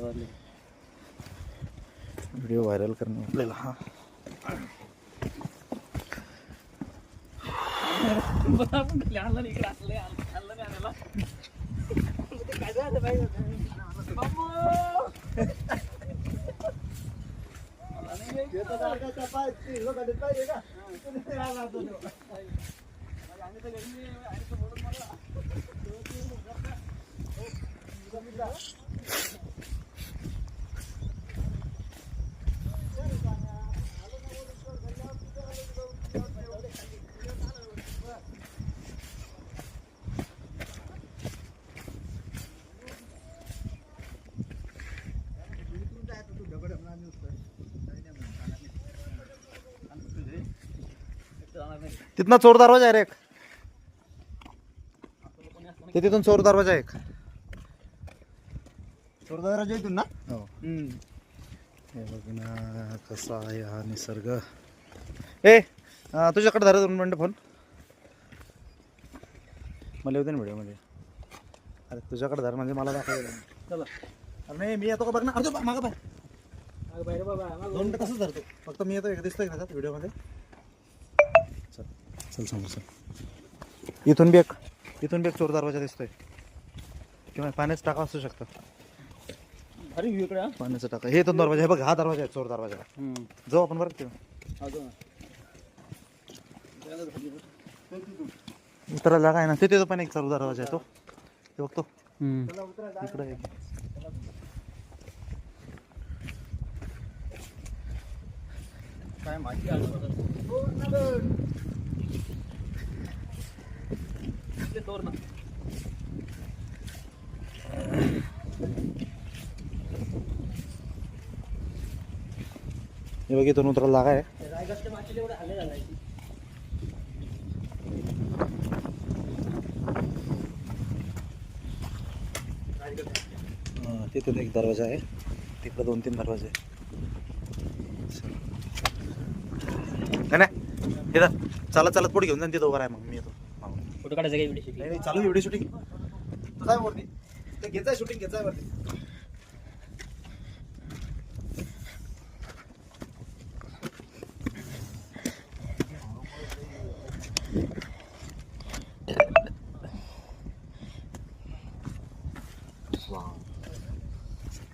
हैदराबादले video viral करणे आपल्याला हा आणलं इकडे आणलं आणलं नाही आणायला ते काय झालं पाहिजे तिथनं चोर दरवाजा आहे रे एक. ते तिथून चोर दरवाजा आहे एक. चोरदाराच्या इथून ना? हो. हे बघ ना कसा आहे हा निसर्ग. ए अं, तुझ्याकडे धरा दोन मिनटं फोन मला येऊ दे ना व्हिडिओमध्ये अरे तुझ्याकडे धर म्हणजे मला दाखवायला चला. अरे नाही मी येतो का? बघ ना. अरे बा- मागं बाय अगं बाहेर बाबा मागं दोन मिनटं तसंच धरतो. फक्त मी येतो एक दिसतोय का व्हिडिओमध्ये चल समोर चल. इथून बी एक. इथून बी एक चोर दरवाजा दिसतोय. किंवा पाण्याचं टाका असू शकतं. अरे इकडे हा पाण्याचा टाका. हे तो दरवाजा हे बघ हा दरवाजा आहे चोर दरवाजा. जाऊ आपण बरं तेव्हा अजून उतरायला जागा आहे ना. तिथे तो पण एक चोर दरवाजा आहे तो. ते. बघतो इकडे आहे. काय माहिती आलं ते तोर ना हे बघ इथून उतरायला जागा आहे रायगडच्या हल्ले झाले तिथून एक दरवाजा आहे. तिकडे दोन तीन दरवाजे आहे नाही इथं चालत पुढे घेऊन जा आणि तिथं उभा आहे मग. मी येतो. फोटो काढायचं काय व्हिडिओ नाही नाही चालू व्हिडिओ शूटिंग तू काय वरती. ते घ्यायचं शूटिंग घ्यायचं वरती.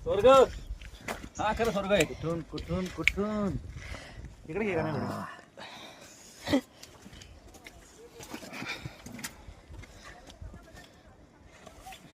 स्वर्ग! हा खरं स्वर्ग आहे. कुठून कुठून कुठून? इकडे घे का नाही?